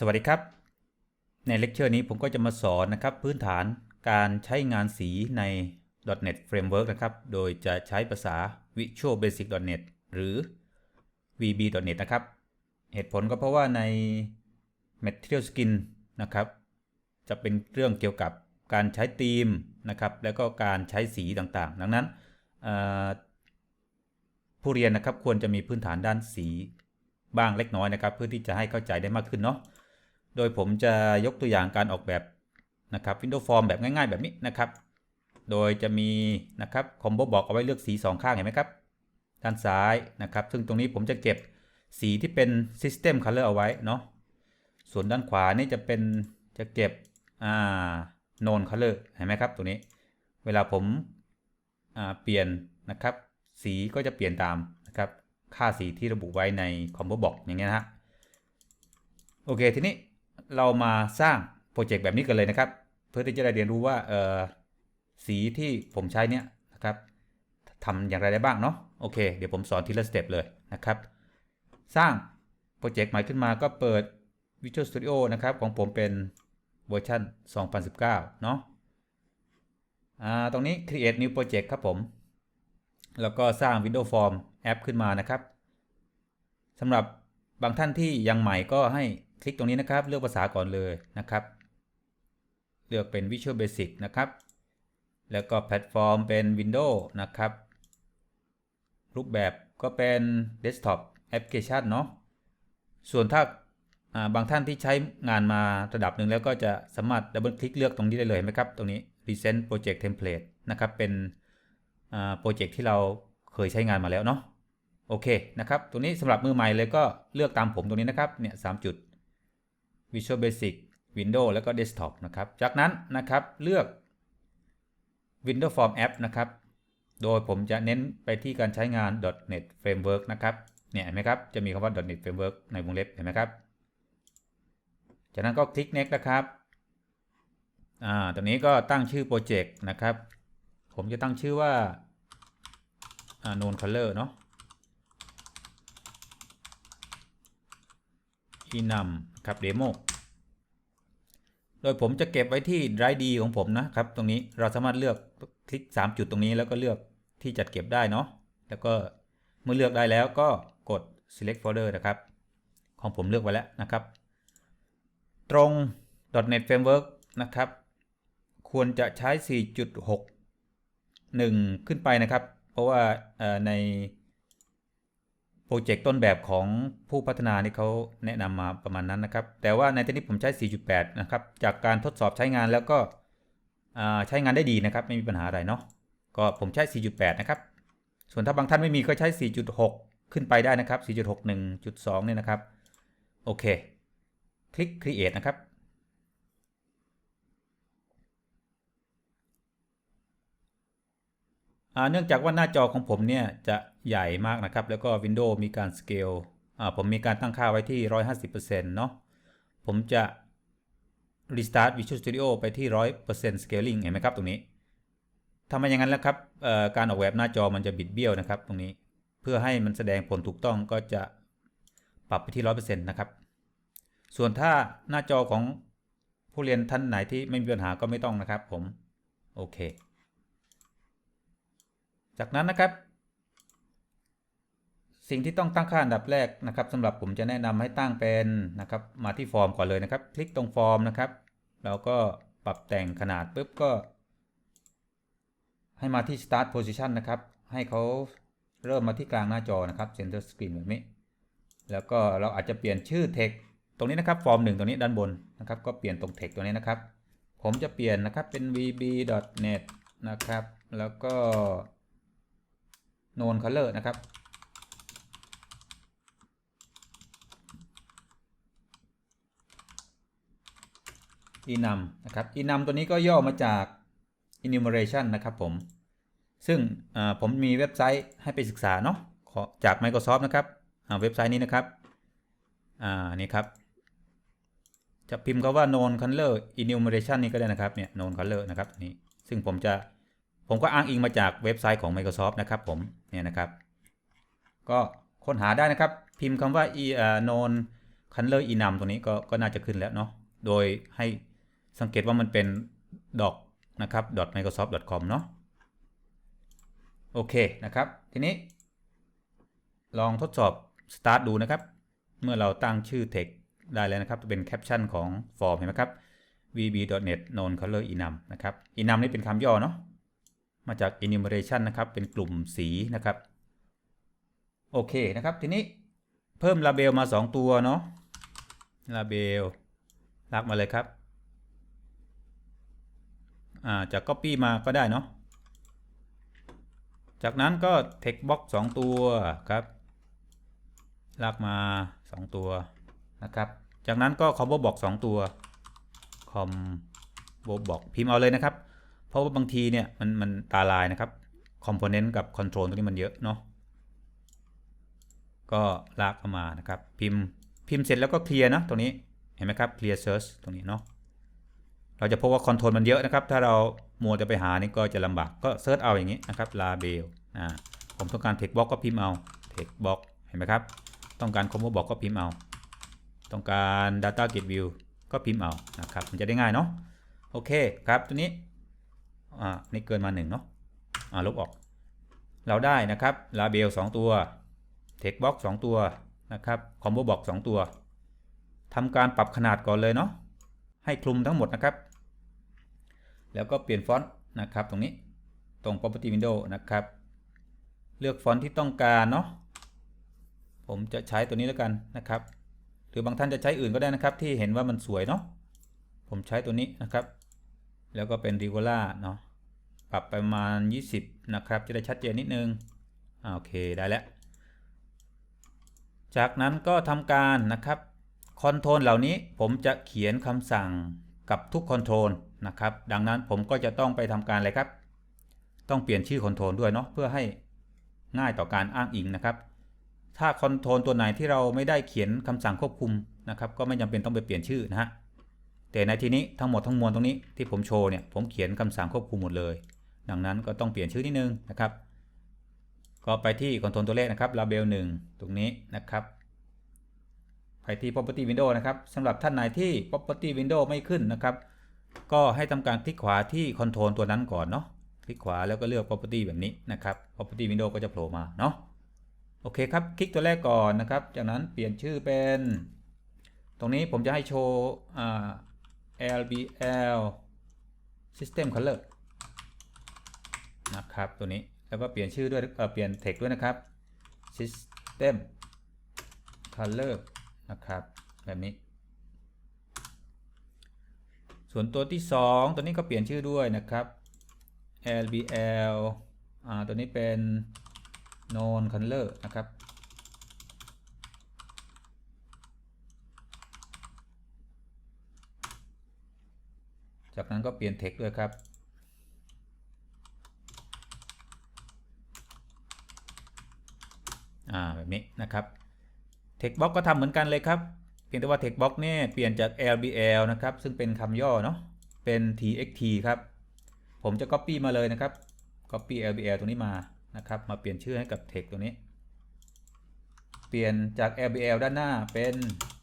สวัสดีครับ ในเลคเชอร์นี้ผมก็จะมาสอนนะครับพื้นฐานการใช้งานสีใน .NET Framework นะครับ โดยจะใช้ภาษา Visual Basic .NET หรือ VB.NET นะครับ เหตุผลก็เพราะว่าใน Material Skin นะครับ จะเป็นเรื่องเกี่ยวกับการใช้ธีมนะครับ แล้วก็การใช้สีต่างๆ ดังนั้นผู้เรียนนะครับควรจะมีพื้นฐานด้านสีบ้างเล็กน้อยนะครับ เพื่อที่จะให้เข้าใจได้มากขึ้นเนาะ โดยผมจะยกตัวอย่างการออกแบบนะครับ Windows Form แบบง่ายๆ แบบนี้นะครับ โดยจะมีนะครับคอมโบบอกเอาไว้เลือกสี 2 ข้างเห็นไหมครับ ด้านซ้ายนะครับ ซึ่งตรงนี้ผมจะเก็บสีที่เป็น System Color เอาไว้เนาะ ส่วนด้านขวานี่จะเป็นจะเก็บอ่า Known Color เห็นไหมครับตัวนี้ เวลาผมอ่าเปลี่ยนนะครับ สีก็จะเปลี่ยนตามนะครับ ค่าสีที่ระบุไว้ในคอมโบบอกอย่างเงี้ยนะฮะ โอเคทีนี้ เรามาสร้างโปรเจกต์แบบนี้กันเลยนะครับ เพื่อที่จะได้เรียนรู้ว่าเออสีที่ผมใช้เนี่ยนะครับทำอย่างไรได้บ้างเนาะโอเค เดี๋ยวผมสอนทีละสเต็ปเลยนะครับ สร้างโปรเจกต์ใหม่ขึ้นมาก็เปิด Visual Studio นะครับ ของผมเป็นเวอร์ชัน2019 เนาะอ่าตรงนี้ Create New Project ครับผม แล้วก็สร้าง Windows Form แอปขึ้นมานะครับสำหรับบางท่านที่ยังใหม่ก็ให้ ลิกตรงนี้นะครับ เลือกภาษาก่อนเลยนะครับ เลือกเป็น Visual Basic นะครับ แล้วก็แพลตฟอร์มเป็น Windows นะครับ รูปแบบก็เป็น Desktop Application เนาะส่วนถ้าบางท่านที่ใช้งานมาระดับหนึ่งแล้วก็จะสามารถดับเบิลคลิกเลือกตรงนี้ได้เลยไหมครับ ตรงนี้ Recent Project Template นะครับ เป็นโปรเจกต์ที่เราเคยใช้งานมาแล้วเนาะโอเคนะครับ ตรงนี้สำหรับมือใหม่เลยก็เลือกตามผมตรงนี้นะครับ เนี่ยสจุด Visual Basic Windows แล้วก็ Desktop นะครับ จากนั้นนะครับเลือก Windows Form App นะครับ โดยผมจะเน้นไปที่การใช้งาน .NET Framework นะครับ เนี่ยเห็นไหมครับ จะมีคำว่า .NET Framework ในวงเล็บเห็นไหมครับ จากนั้นก็คลิก next นะครับ อ่า ตรงนี้ก็ตั้งชื่อโปรเจกต์นะครับ ผมจะตั้งชื่อว่าอ่า known color เนาะ enum ครับเดโมโดยผมจะเก็บไว้ที่ drive D ของผมนะครับ ตรงนี้เราสามารถเลือกคลิก 3 จุดตรงนี้แล้วก็เลือกที่จัดเก็บได้เนาะแล้วก็เมื่อเลือกได้แล้วก็กด select folder นะครับ ของผมเลือกไว้แล้วนะครับ ตรง .NET Framework นะครับ ควรจะใช้ 4.6 1 ขึ้นไปนะครับ เพราะว่าใน โปรเจกต์ต้นแบบของผู้พัฒนานี่เขาแนะนำมาประมาณนั้นนะครับ แต่ว่าในที่นี้ผมใช้ 4.8 นะครับ จากการทดสอบใช้งานแล้วก็ใช้งานได้ดีนะครับ ไม่มีปัญหาอะไรเนาะก็ผมใช้ 4.8 นะครับ ส่วนถ้าบางท่านไม่มีก็ใช้ 4.6 ขึ้นไปได้นะครับ 4.61.2 เนี่ยนะครับ โอเค คลิก create นะครับ เนื่องจากว่าหน้าจอของผมเนี่ยจะ ใหญ่มากนะครับ แล้วก็ Windows มีการสเกลผมมีการตั้งค่าไว้ที่ 150%เนาะผมจะ Restart Visual Studio ไปที่ 100% Scaling เห็นไหมครับตรงนี้ทำไมอย่างนั้นแล้วครับการออกแบบหน้าจอมันจะบิดเบี้ยวนะครับ ตรงนี้เพื่อให้มันแสดงผลถูกต้องก็จะปรับไปที่ 100%นะครับ ส่วนถ้าหน้าจอของผู้เรียนท่านไหนที่ไม่มีปัญหาก็ไม่ต้องนะครับผม โอเค จากนั้นนะครับ สิ่งที่ต้องตั้งค่าอันดับแรกนะครับสำหรับผมจะแนะนำให้ตั้งเป็นนะครับ มาที่ฟอร์มก่อนเลยนะครับ คลิกตรงฟอร์มนะครับ แล้วก็ปรับแต่งขนาดปุ๊บก็ ให้มาที่ start position นะครับ ให้เขาเริ่มมาที่กลางหน้าจอนะครับ center screen แบบนี้ แล้วก็เราอาจจะเปลี่ยนชื่อ text ตรงนี้นะครับฟอร์มหนึ่งตรงนี้ด้านบนนะครับ ก็เปลี่ยนตรง text ตัวนี้นะครับ ผมจะเปลี่ยนนะครับเป็น vb.net นะครับ แล้วก็ known color นะครับ enum นะครับ enum ตัวนี้ก็ย่อมาจาก enumeration นะครับผม ซึ่งผมมีเว็บไซต์ให้ไปศึกษาเนาะจาก Microsoft นะครับเว็บไซต์นี้นะครับ อ่า นี่ครับ จะพิมพ์คาว่า non-color enumeration นี่ก็ได้นะครับ เนี่ย non-color นะครับนี่ ซึ่งผมจะ ผมก็อ้างอิงมาจากเว็บไซต์ของ Microsoft นะครับผม เนี่ยนะครับ ก็ค้นหาได้นะครับ พิมพ์คำว่า e uh, non-color enum ตรงนี้ก็ ก็น่าจะขึ้นแล้วเนาะ โดยให้ สังเกตว่ามันเป็นดอกนะครับ .microsoft.com เนาะโอเคนะครับ ทีนี้ ลองทดสอบ start ดูนะครับ เมื่อเราตั้งชื่อ text ได้แล้วนะครับจะเป็นแคปชั่นของฟอร์มเห็นไหมครับ vb.net non color enum นะครับ enum นี่เป็นคำย่อเนาะมาจาก enumeration นะครับ เป็นกลุ่มสีนะครับ โอเคนะครับ ทีนี้เพิ่ม label มา 2 ตัวเนาะ label ลากมาเลยครับ อ่าจาก copy มาก็ได้เนาะจากนั้นก็ text box 2 ตัวครับ ลากมา 2 ตัวนะครับ จากนั้นก็ combo box 2 ตัว combo box พิมพ์เอาเลยนะครับ เพราะว่าบางทีเนี่ยมันมันตาลายนะครับ component กับ control ตรงนี้มันเยอะเนาะก็ลากเข้ามานะครับ พิมพ์พิมพ์เสร็จแล้วก็เคลียร์นะตรงนี้เห็นไหมครับ clear search ตรงนี้เนาะ เราจะพบว่า control มันเยอะนะครับ ถ้าเรามัวจะไปหานี่ก็จะลำบาก ก็เซิร์ชเอาอย่างนี้นะครับ label อ่าผมต้องการ text box ก็พิมพ์เอา text box เห็นไหมครับ ต้องการ combo box ก็พิมพ์เอา ต้องการ data gate view ก็พิมพ์เอานะครับ มันจะได้ง่ายเนาะ โอเคครับ ตัวนี้ อ่า นี่เกินมา1เนาะ อ่า ลบออก เราได้นะครับ label 2ตัว text box 2ตัวนะครับ combo box 2ตัวทำการปรับขนาดก่อนเลยเนาะ ให้คลุมทั้งหมดนะครับ แล้วก็เปลี่ยนฟอนต์นะครับตรงนี้ตรง property window นะครับ เลือกฟอนต์ที่ต้องการเนาะผมจะใช้ตัวนี้แล้วกันนะครับ หรือบางท่านจะใช้อื่นก็ได้นะครับ ที่เห็นว่ามันสวยเนาะผมใช้ตัวนี้นะครับ แล้วก็เป็น regular เนาะปรับไปประมาณ 20 นะครับ จะได้ชัดเจนนิดนึงโอเคได้แล้ว จากนั้นก็ทำการนะครับคอนโทรลเหล่านี้ผมจะเขียนคำสั่ง กับทุกคอนโทรลนะครับ ดังนั้นผมก็จะต้องไปทำการอะไรครับ ต้องเปลี่ยนชื่อคอนโทรลด้วยเนาะเพื่อให้ง่ายต่อการอ้างอิงนะครับ ถ้าคอนโทรลตัวไหนที่เราไม่ได้เขียนคำสั่งควบคุมนะครับ ก็ไม่จำเป็นต้องไปเปลี่ยนชื่อนะฮะแต่ในที่นี้ทั้งหมดทั้งมวลตรงนี้ที่ผมโชว์เนี่ยผมเขียนคำสั่งควบคุมหมดเลย ดังนั้นก็ต้องเปลี่ยนชื่อนิดนึงนะครับ ก็ไปที่คอนโทรลตัวเลขนะครับ label 1ตรงนี้นะครับ ไปที่ property window นะครับสำหรับท่านไหนที่ property window ไม่ขึ้นนะครับ ก็ให้ทำการคลิกขวาที่ control ตัวนั้นก่อนเนาะคลิกขวาแล้วก็เลือก property แบบนี้นะครับ property window ก็จะโผล่มาเนาะโอเคครับ คลิกตัวแรกก่อนนะครับ จากนั้นเปลี่ยนชื่อเป็น ตรงนี้ผมจะให้โชว์ LBL system color นะครับตัวนี้แล้วก็เปลี่ยนชื่อด้วยเเปลี่ยน text ด้วยนะครับ system color นะครับ แบบนี้ ส่วนตัวที่ 2 ตัวนี้ก็เปลี่ยนชื่อด้วยนะครับ LBL อ่า ตัวนี้เป็น non color นะครับ จากนั้นก็เปลี่ยน text ด้วยครับอ่าแบบนี้นะครับ text box ก็ทำเหมือนกันเลยครับ เพียงแต่ว่า text box เนี่ยเปลี่ยนจาก LBL นะครับ ซึ่งเป็นคำย่อเนาะ เป็น TXT ครับ ผมจะ copy มาเลยนะครับ copy LBL ตรงนี้มา นะครับ มาเปลี่ยนชื่อให้กับ text ตัวนี้ เปลี่ยนจาก LBL ด้านหน้าเป็น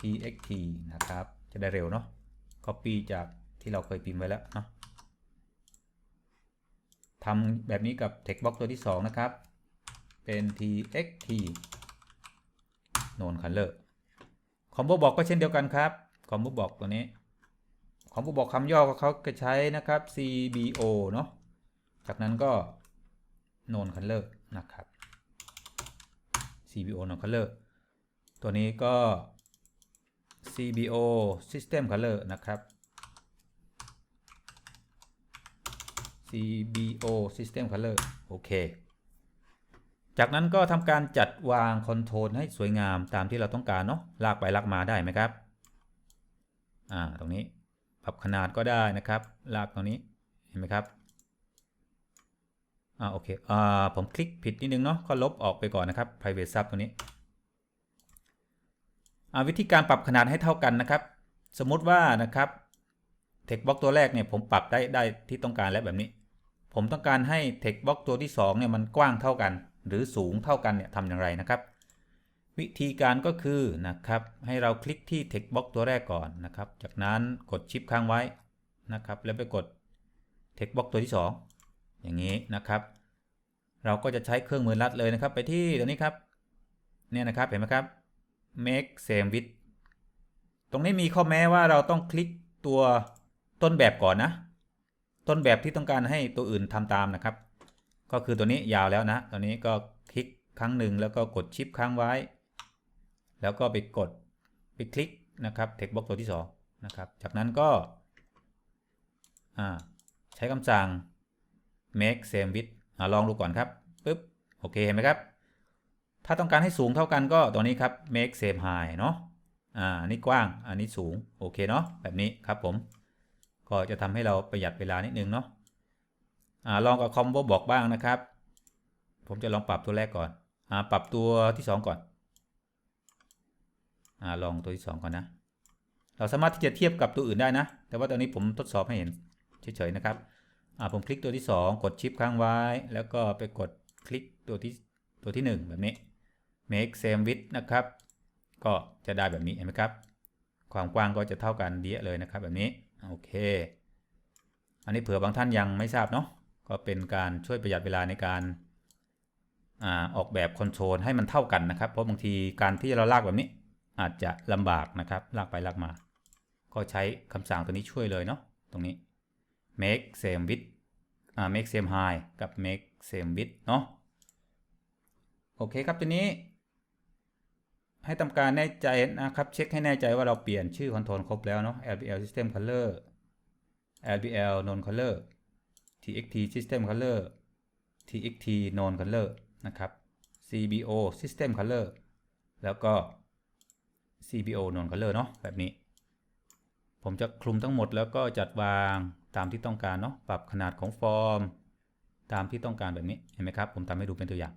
TXT นะครับ จะได้เร็วเนาะ copy จากที่เราเคยพิมพ์ไว้แล้วเนาะทำแบบนี้กับ text box ตัวที่ 2 นะครับ เป็น TXT non color คอมโบบอกก็เช่นเดียวกันครับคอมโบบอกตัวนี้คอมโบบอกคำย่อเขาจะใช้นะครับ CBO เนาะจากนั้นก็ non color นะครับ CBO non color ตัวนี้ก็ CBO system color นะครับ CBO system color โอเค จากนั้นก็ทำการจัดวางคอนโทรลให้สวยงามตามที่เราต้องการเนาะลากไปลากมาได้ไหมครับอ่าตรงนี้ปรับขนาดก็ได้นะครับ ลากตรงนี้เห็นไหมครับอ่าโอเคอ่าผมคลิกผิดนิดนึงเนาะก็ลบออกไปก่อนนะครับ private sub ตรงนี้อ่าวิธีการปรับขนาดให้เท่ากันนะครับ สมมุติว่านะครับ text box ตัวแรกเนี่ยผมปรับได้ได้ที่ต้องการแล้วแบบนี้ ผมต้องการให้ text box ตัวที่2เนี่ยมันกว้างเท่ากัน หรือสูงเท่ากันเนี่ยทำอย่างไรนะครับ วิธีการก็คือนะครับ ให้เราคลิกที่ text box ตัวแรกก่อนนะครับ จากนั้นกดชิปค้างไว้นะครับ แล้วไปกด text box ตัวที่ 2 อย่างนี้นะครับ เราก็จะใช้เครื่องมือลัดเลยนะครับ ไปที่ตัวนี้ครับเนี่ยนะครับเห็นไหมครับ make same with ตรงนี้มีข้อแม้ว่าเราต้องคลิกตัวต้นแบบก่อนนะ ต้นแบบที่ต้องการให้ตัวอื่นทำตามนะครับ ก็คือตัวนี้ยาวแล้วนะตัวนี้ก็คลิกครั้งหนึ่งแล้วก็กดชิปค้างไว้ แล้วก็ไปกดไปคลิกนะครับ text box ตัวที่2นะครับจากนั้นก็ใช้คำสั่ง make same width อลองดูก่อนครับปึ๊บโอเคเห็นไหมครับ ถ้าต้องการให้สูงเท่ากันก็ตัวนี้ครับ make same high เนาะอ่าอันนี้กว้างอันนี้สูง โอเคเนาะแบบนี้ครับผม ก็จะทำให้เราประหยัดเวลานิดนึงเนาะ อลองกับคอมโบบอกบ้างนะครับ ผมจะลองปรับตัวแรกก่อนอปรับตัวที่ 2 ก่อนอลองตัวที่ 2 ก่อนนะ เราสามารถที่จะเทียบกับตัวอื่นได้นะ แต่ว่าตอนนี้ผมทดสอบให้เห็นเฉยๆนะครับผมคลิกตัวที่ 2 กดชิปค้างไว้ แล้วก็ไปกดคลิกตัวที่ตัวที่ 1 แบบนี้ make same width นะครับ ก็จะได้แบบนี้เห็นไหมครับ ความกว้างก็จะเท่ากันเดียเลยนะครับ แบบนี้ โอเค อันนี้เผื่อบางท่านยังไม่ทราบเนาะ ก็เป็นการช่วยประหยัดเวลาในการอาออกแบบคอนโทรลให้มันเท่ากันนะครับ เพราะบางทีการที่เราลากแบบนี้อาจจะลำบากนะครับ ลากไปลากมา ก็ใช้คำสั่งตัวนี้ช่วยเลยเนาะตรงนี้ make same width make same high กับ make same width เนาะโอเคครับตัวนี้ ให้ทำการแน่ใจนะครับ เช็คให้แน่ใจว่าเราเปลี่ยนชื่อคอนโทรลครบแล้วเนาะ LBL System Color LBL Non Color TXT System Color TXT Non Color นะครับ CBO System Color แล้วก็ CBO Non Color เนาะแบบนี้ ผมจะคลุมทั้งหมดแล้วก็จัดวางตามที่ต้องการเนาะปรับขนาดของฟอร์ม ตามที่ต้องการแบบนี้เห็นไหมครับ ผมทำให้ดูเป็นตัวอย่าง